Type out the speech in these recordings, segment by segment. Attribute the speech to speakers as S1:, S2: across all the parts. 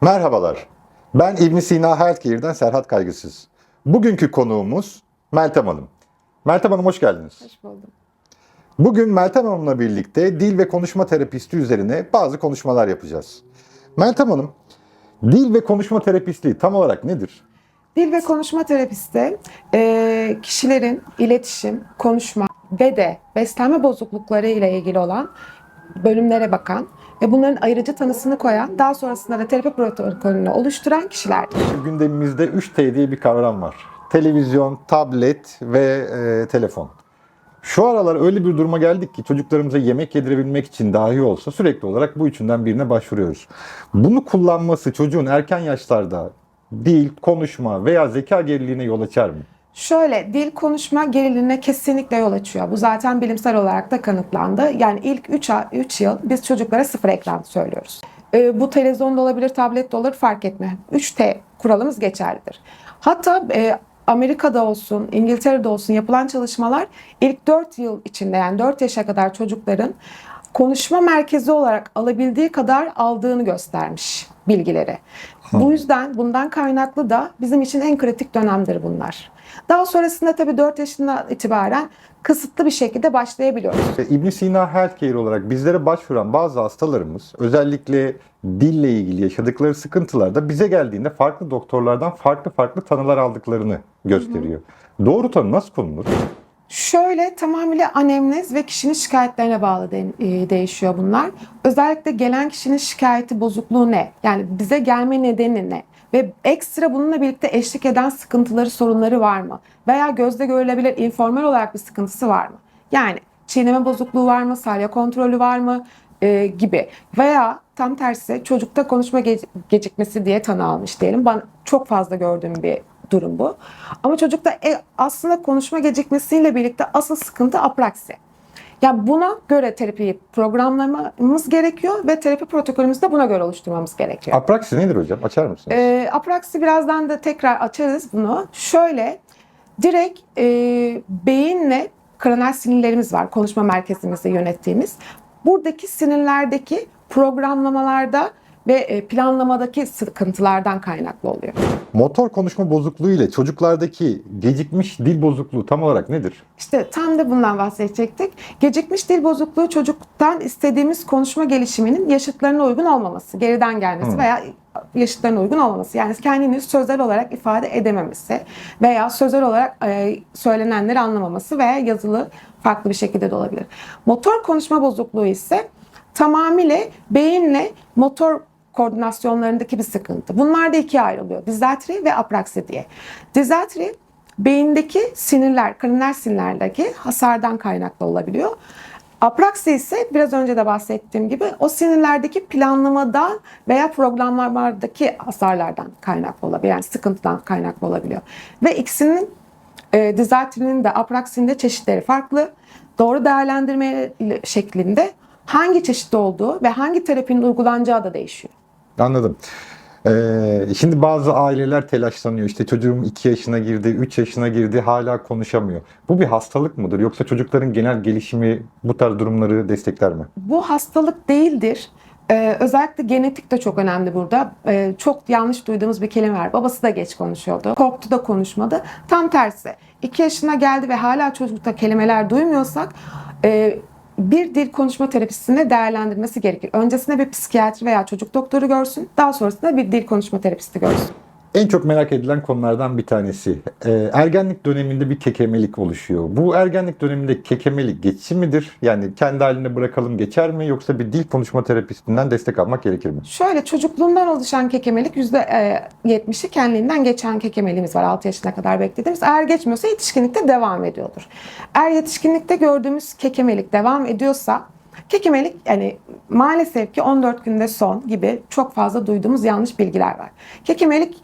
S1: Merhabalar. Ben İbn Sina Healthcare'den Serhat Kaygısız. Bugünkü konuğumuz Meltem Hanım. Meltem Hanım hoş geldiniz.
S2: Hoş buldum.
S1: Bugün Meltem Hanım'la birlikte dil ve konuşma terapisti üzerine bazı konuşmalar yapacağız. Meltem Hanım, dil ve konuşma terapistliği tam olarak nedir?
S2: Dil ve konuşma terapisti e, kişilerin iletişim, konuşma ve de beslenme bozuklukları ile ilgili olan bölümlere bakan ve bunların ayrıcı tanısını koyan, daha sonrasında da terapi protokolünü oluşturan kişilerdir.
S1: Gündemimizde 3T diye bir kavram var. Televizyon, tablet ve e, telefon. Şu aralar öyle bir duruma geldik ki çocuklarımıza yemek yedirebilmek için dahi olsa sürekli olarak bu üçünden birine başvuruyoruz. Bunu kullanması çocuğun erken yaşlarda dil, konuşma veya zeka geriliğine yol açar mı?
S2: Şöyle dil konuşma gerililiğine kesinlikle yol açıyor. Bu zaten bilimsel olarak da kanıtlandı. Yani ilk 3, 3 yıl biz çocuklara sıfır ekran söylüyoruz. Ee, bu televizyonda olabilir, tablet de olur fark etme. 3T kuralımız geçerlidir. Hatta e, Amerika'da olsun, İngiltere'de olsun yapılan çalışmalar ilk 4 yıl içinde yani 4 yaşa kadar çocukların konuşma merkezi olarak alabildiği kadar aldığını göstermiş bilgileri. Bu yüzden bundan kaynaklı da bizim için en kritik dönemdir bunlar. Daha sonrasında tabii 4 yaşından itibaren kısıtlı bir şekilde başlayabiliyoruz.
S1: ibn Sina Healthcare olarak bizlere başvuran bazı hastalarımız özellikle dille ilgili yaşadıkları sıkıntılarda bize geldiğinde farklı doktorlardan farklı farklı tanılar aldıklarını gösteriyor. Doğru tanı nasıl konulur?
S2: Şöyle tamamıyla anemnez ve kişinin şikayetlerine bağlı de- e, değişiyor bunlar. Özellikle gelen kişinin şikayeti bozukluğu ne? Yani bize gelme nedeni ne? Ve ekstra bununla birlikte eşlik eden sıkıntıları, sorunları var mı? Veya gözle görülebilir informal olarak bir sıkıntısı var mı? Yani çiğneme bozukluğu var mı? Salya kontrolü var mı? E, gibi. Veya tam tersi çocukta konuşma ge- gecikmesi diye tanı almış diyelim. Ben çok fazla gördüğüm bir durum bu. Ama çocukta e, aslında konuşma gecikmesiyle birlikte asıl sıkıntı apraksi. Yani buna göre terapiyi programlamamız gerekiyor ve terapi protokolümüzü de buna göre oluşturmamız gerekiyor.
S1: Apraksi nedir hocam? Açar mısınız?
S2: E, apraksi birazdan da tekrar açarız bunu. Şöyle direkt e, beyinle kranal sinirlerimiz var. Konuşma merkezimizde yönettiğimiz. Buradaki sinirlerdeki programlamalarda ve e, planlamadaki sıkıntılardan kaynaklı oluyor.
S1: Motor konuşma bozukluğu ile çocuklardaki gecikmiş dil bozukluğu tam olarak nedir?
S2: İşte tam da bundan bahsedecektik. Gecikmiş dil bozukluğu çocuktan istediğimiz konuşma gelişiminin yaşıtlarına uygun olmaması, geriden gelmesi
S1: Hmm.
S2: veya yaşıtlarına uygun olmaması. Yani kendini sözel olarak ifade edememesi veya sözel olarak e, söylenenleri anlamaması veya yazılı farklı bir şekilde de olabilir. Motor konuşma bozukluğu ise tamamıyla beyinle motor koordinasyonlarındaki bir sıkıntı. Bunlar da ikiye ayrılıyor. Dizatri ve apraksi diye. Dizatri beyindeki sinirler, kranal sinirlerdeki hasardan kaynaklı olabiliyor. Apraksi ise biraz önce de bahsettiğim gibi o sinirlerdeki planlamadan veya programlamadaki hasarlardan kaynaklı olabiliyor. Yani sıkıntıdan kaynaklı olabiliyor. Ve ikisinin e, dizatrinin de apraksinin de çeşitleri farklı. Doğru değerlendirme şeklinde hangi çeşit olduğu ve hangi terapinin uygulanacağı da değişiyor.
S1: Anladım. Ee, şimdi bazı aileler telaşlanıyor. İşte çocuğum 2 yaşına girdi, 3 yaşına girdi hala konuşamıyor. Bu bir hastalık mıdır? Yoksa çocukların genel gelişimi bu tarz durumları destekler mi?
S2: Bu hastalık değildir. Ee, özellikle genetik de çok önemli burada. Ee, çok yanlış duyduğumuz bir kelime var. Babası da geç konuşuyordu. Korktu da konuşmadı. Tam tersi. 2 yaşına geldi ve hala çocukta kelimeler duymuyorsak e, bir dil konuşma terapisine değerlendirmesi gerekir. Öncesinde bir psikiyatri veya çocuk doktoru görsün. Daha sonrasında bir dil konuşma terapisti görsün.
S1: En çok merak edilen konulardan bir tanesi. Ee, ergenlik döneminde bir kekemelik oluşuyor. Bu ergenlik döneminde kekemelik geçici midir? Yani kendi haline bırakalım geçer mi? Yoksa bir dil konuşma terapistinden destek almak gerekir mi?
S2: Şöyle çocukluğundan oluşan kekemelik %70'i kendiliğinden geçen kekemeliğimiz var 6 yaşına kadar beklediğimiz. Eğer geçmiyorsa yetişkinlikte devam ediyordur. Eğer yetişkinlikte gördüğümüz kekemelik devam ediyorsa kekemelik yani maalesef ki 14 günde son gibi çok fazla duyduğumuz yanlış bilgiler var. Kekemelik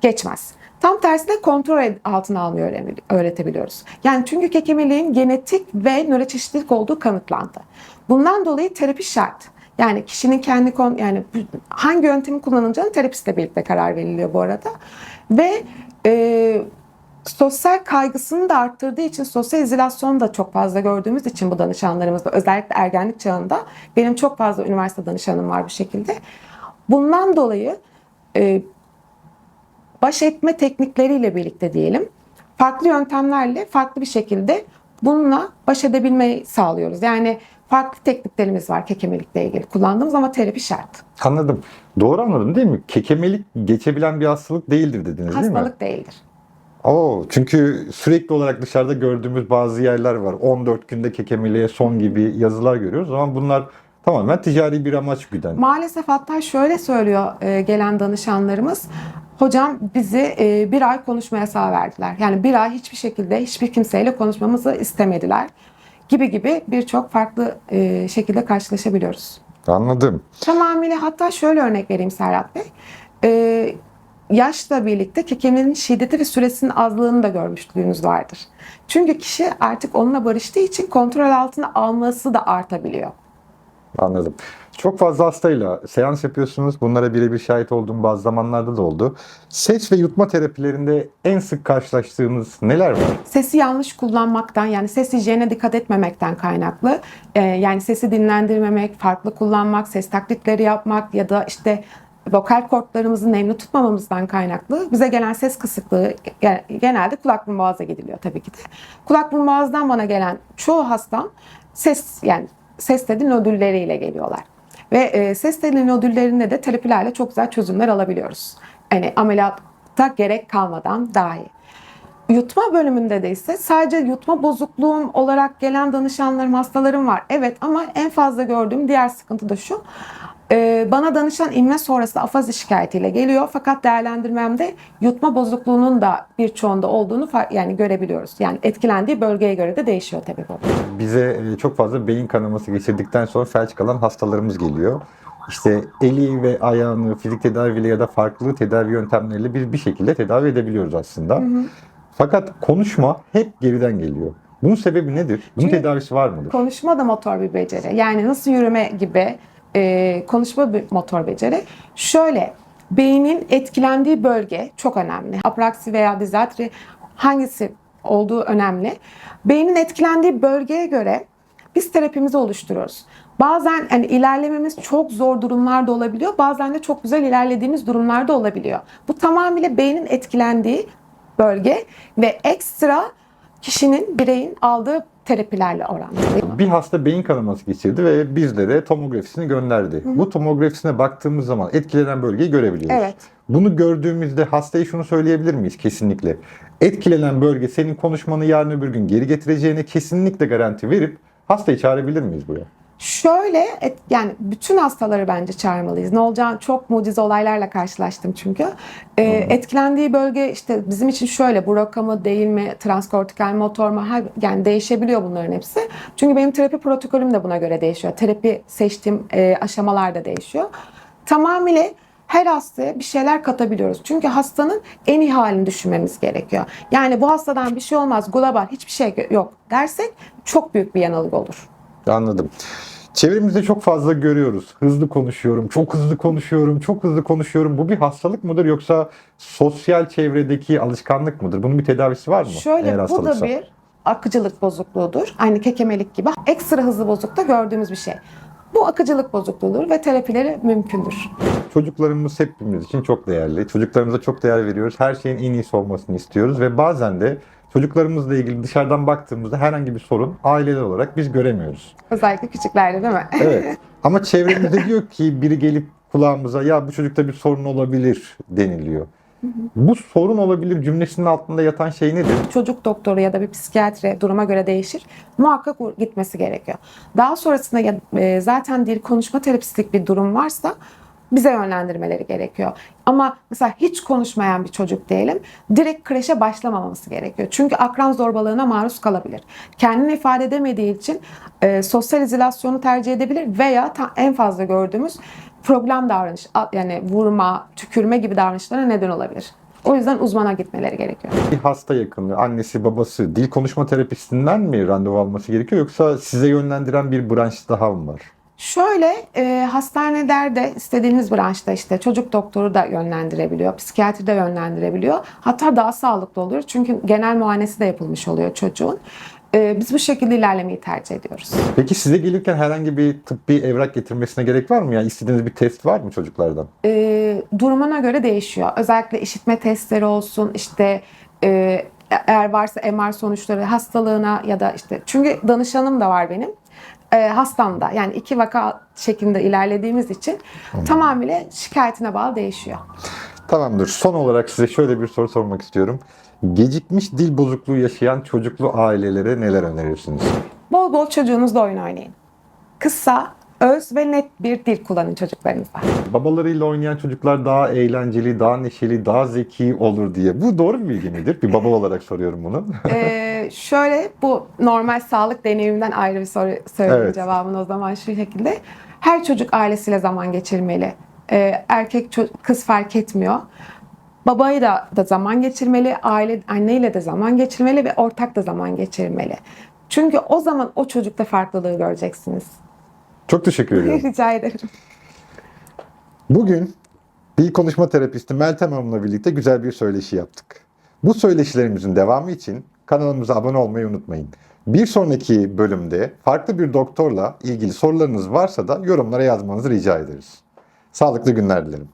S2: geçmez. Tam tersine kontrol altına almayı öğretebiliyoruz. Yani çünkü kekemeliğin genetik ve nöroçeşitlilik olduğu kanıtlandı. Bundan dolayı terapi şart. Yani kişinin kendi kon yani hangi yöntemi kullanılacağını terapistle birlikte karar veriliyor bu arada. Ve e, sosyal kaygısını da arttırdığı için sosyal izolasyonu da çok fazla gördüğümüz için bu danışanlarımızda özellikle ergenlik çağında benim çok fazla üniversite danışanım var bu şekilde. Bundan dolayı e, baş etme teknikleriyle birlikte diyelim farklı yöntemlerle farklı bir şekilde bununla baş edebilmeyi sağlıyoruz. Yani farklı tekniklerimiz var kekemelikle ilgili kullandığımız ama terapi şart.
S1: Anladım. Doğru anladım değil mi? Kekemelik geçebilen bir hastalık değildir dediniz değil mi?
S2: Hastalık değildir.
S1: Oo, çünkü sürekli olarak dışarıda gördüğümüz bazı yerler var. 14 günde kekemeliğe son gibi yazılar görüyoruz. Ama bunlar tamamen ticari bir amaç güden.
S2: Maalesef hatta şöyle söylüyor e, gelen danışanlarımız. Hocam bizi e, bir ay konuşma yasağı verdiler. Yani bir ay hiçbir şekilde hiçbir kimseyle konuşmamızı istemediler. Gibi gibi birçok farklı e, şekilde karşılaşabiliyoruz.
S1: Anladım.
S2: Tamamıyla hatta şöyle örnek vereyim Serhat Bey. E, yaşla birlikte kekemenin şiddeti ve süresinin azlığını da görmüşlüğünüz vardır. Çünkü kişi artık onunla barıştığı için kontrol altına alması da artabiliyor.
S1: Anladım. Çok fazla hastayla seans yapıyorsunuz. Bunlara birebir şahit olduğum bazı zamanlarda da oldu. Ses ve yutma terapilerinde en sık karşılaştığınız neler var?
S2: Sesi yanlış kullanmaktan yani ses hijyenine dikkat etmemekten kaynaklı. Ee, yani sesi dinlendirmemek, farklı kullanmak, ses taklitleri yapmak ya da işte vokal kortlarımızı nemli tutmamamızdan kaynaklı bize gelen ses kısıklığı ge- genelde kulak burun boğaza gidiliyor tabii ki de. Kulak burun boğazdan bana gelen çoğu hastam ses yani ses teli nodülleriyle geliyorlar. Ve e, ses teli nodüllerinde de terapilerle çok güzel çözümler alabiliyoruz. Yani ameliyatta gerek kalmadan dahi. Yutma bölümünde de ise sadece yutma bozukluğum olarak gelen danışanlarım, hastalarım var. Evet ama en fazla gördüğüm diğer sıkıntı da şu. Ee, Bana danışan inme sonrası afazi şikayetiyle geliyor. Fakat değerlendirmemde yutma bozukluğunun da birçoğunda olduğunu yani görebiliyoruz. Yani etkilendiği bölgeye göre de değişiyor tabii bu.
S1: Bize e, çok fazla beyin kanaması geçirdikten sonra felç kalan hastalarımız geliyor. İşte eli ve ayağını fizik tedaviyle ya da farklı tedavi yöntemleriyle biz bir şekilde tedavi edebiliyoruz aslında. Fakat konuşma hep geriden geliyor. Bunun sebebi nedir? Bunun
S2: Çünkü-
S1: tedavisi var mıdır?
S2: Konuşma da motor bir beceri. Yani nasıl yürüme gibi e, konuşma motor beceri. Şöyle beynin etkilendiği bölge çok önemli. Apraksi veya dizatri hangisi olduğu önemli. Beynin etkilendiği bölgeye göre biz terapimizi oluşturuyoruz. Bazen hani ilerlememiz çok zor durumlarda olabiliyor. Bazen de çok güzel ilerlediğimiz durumlarda olabiliyor. Bu tamamıyla beynin etkilendiği bölge ve ekstra kişinin, bireyin aldığı terapilerle orantılı.
S1: Bir hasta beyin kanaması geçirdi ve bizlere tomografisini gönderdi. Bu tomografisine baktığımız zaman etkilenen bölgeyi görebiliyoruz.
S2: Evet.
S1: Bunu gördüğümüzde hastaya şunu söyleyebilir miyiz? Kesinlikle. Etkilenen bölge senin konuşmanı yarın öbür gün geri getireceğine kesinlikle garanti verip hastayı çağırabilir miyiz buraya?
S2: Şöyle et- yani bütün hastaları bence çağırmalıyız. Ne olacağını çok mucize olaylarla karşılaştım çünkü. Ee, etkilendiği bölge işte bizim için şöyle Broca mı değil mi, transkortikal motor mu her, yani değişebiliyor bunların hepsi. Çünkü benim terapi protokolüm de buna göre değişiyor. Terapi seçtiğim e, aşamalar da değişiyor. Tamamıyla her hastaya bir şeyler katabiliyoruz. Çünkü hastanın en iyi halini düşünmemiz gerekiyor. Yani bu hastadan bir şey olmaz, global hiçbir şey yok dersek çok büyük bir yanılgı olur.
S1: Anladım. Çevremizde çok fazla görüyoruz. Hızlı konuşuyorum, çok hızlı konuşuyorum, çok hızlı konuşuyorum. Bu bir hastalık mıdır yoksa sosyal çevredeki alışkanlık mıdır? Bunun bir tedavisi var mı?
S2: Şöyle
S1: eğer
S2: bu da bir akıcılık bozukluğudur. Aynı kekemelik gibi ekstra hızlı bozukta gördüğümüz bir şey. Bu akıcılık bozukluğudur ve terapileri mümkündür.
S1: Çocuklarımız hepimiz için çok değerli. Çocuklarımıza çok değer veriyoruz. Her şeyin en iyisi olmasını istiyoruz ve bazen de çocuklarımızla ilgili dışarıdan baktığımızda herhangi bir sorun aileler olarak biz göremiyoruz.
S2: Özellikle küçüklerde değil mi?
S1: Evet. Ama çevremizde diyor ki biri gelip kulağımıza ya bu çocukta bir sorun olabilir deniliyor. Bu sorun olabilir cümlesinin altında yatan şey nedir?
S2: Çocuk doktoru ya da bir psikiyatri duruma göre değişir. Muhakkak gitmesi gerekiyor. Daha sonrasında ya, e, zaten dil konuşma terapistik bir durum varsa bize yönlendirmeleri gerekiyor. Ama mesela hiç konuşmayan bir çocuk diyelim direkt kreşe başlamaması gerekiyor. Çünkü akran zorbalığına maruz kalabilir. Kendini ifade edemediği için e, sosyal izolasyonu tercih edebilir veya en fazla gördüğümüz problem davranış yani vurma, tükürme gibi davranışlara neden olabilir. O yüzden uzmana gitmeleri gerekiyor.
S1: Bir hasta yakını, annesi, babası dil konuşma terapistinden mi randevu alması gerekiyor yoksa size yönlendiren bir branş daha mı var?
S2: Şöyle e, hastanelerde istediğiniz branşta işte çocuk doktoru da yönlendirebiliyor, psikiyatri de yönlendirebiliyor. Hatta daha sağlıklı oluyor çünkü genel muayenesi de yapılmış oluyor çocuğun. Ee, biz bu şekilde ilerlemeyi tercih ediyoruz.
S1: Peki size gelirken herhangi bir tıbbi evrak getirmesine gerek var mı? Yani istediğiniz bir test var mı çocuklardan?
S2: Ee, durumuna göre değişiyor. Özellikle işitme testleri olsun, işte e, eğer varsa MR sonuçları hastalığına ya da işte çünkü danışanım da var benim. E, hastam da yani iki vaka şeklinde ilerlediğimiz için tamamıyla şikayetine bağlı değişiyor.
S1: Tamamdır. Son olarak size şöyle bir soru sormak istiyorum. Gecikmiş dil bozukluğu yaşayan çocuklu ailelere neler önerirsiniz?
S2: Bol bol çocuğunuzla oyun oynayın. Kısa, öz ve net bir dil kullanın çocuklarınızla.
S1: Babalarıyla oynayan çocuklar daha eğlenceli, daha neşeli, daha zeki olur diye. Bu doğru bir bilgi midir? Bir baba olarak soruyorum bunu.
S2: Ee, şöyle bu normal sağlık deneyimimden ayrı bir soru söyleyeyim
S1: Evet.
S2: cevabını o zaman şu şekilde. Her çocuk ailesiyle zaman geçirmeli. Ee, erkek kız fark etmiyor. Babayı da, da zaman geçirmeli, aile anneyle de zaman geçirmeli ve ortak da zaman geçirmeli. Çünkü o zaman o çocukta farklılığı göreceksiniz.
S1: Çok teşekkür ediyorum.
S2: Rica ederim.
S1: Bugün dil konuşma terapisti Meltem Hanım'la birlikte güzel bir söyleşi yaptık. Bu söyleşilerimizin devamı için kanalımıza abone olmayı unutmayın. Bir sonraki bölümde farklı bir doktorla ilgili sorularınız varsa da yorumlara yazmanızı rica ederiz. Sağlıklı günler dilerim.